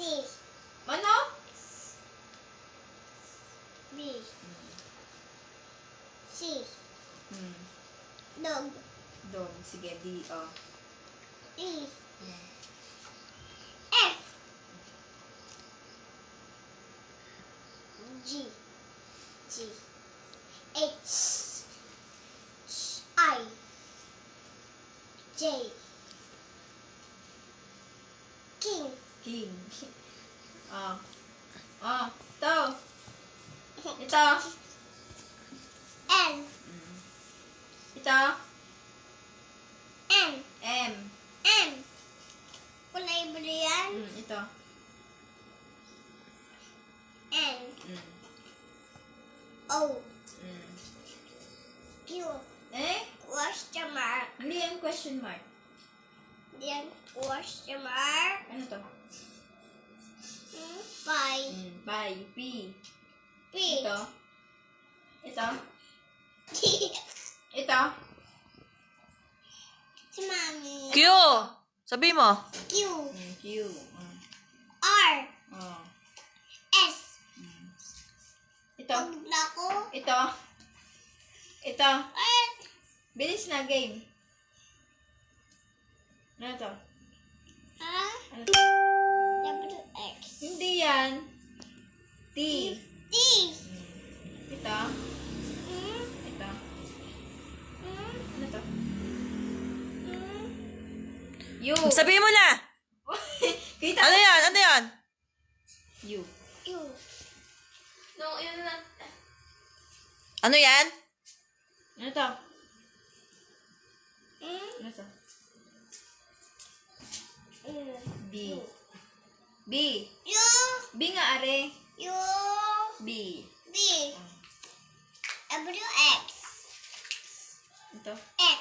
C. Ano? B. C. Hmm. Dog. Dog. Sige, D. Oh. E. Hmm. F. G. G. H. I. J. King. Oh. Oh. Ito. Ito. L. Hmm. Ito. M. M. M. Kulay blue yan. Hmm. Ito. N. Hmm. O. Hmm. Q. Eh? Question mark. Hindi yan question mark. Then question mark. Ano to? Hmm, Five. Hmm. Bye. P. P. Ito. Ito. Ito. Si Mami. Q! Sabi mo. Q. Hmm. Q. Hmm. R. Oh. S. Hmm. Ito. Pagla ko. Ito. Ito. Eh. Bilis na game. Ano to? Ha? Ano to? X. Hindi yan. T. T. Ito. Hmm. Ito. Hmm. Ano to? Hmm. U. Sabi mo na! Kita Ano yan? Ano yan? U. Q. No, yun na. Ano yan? Ano to? Hmm. Ano to? B. B. U. B nga are. U. B. B. W. X. Ito. X.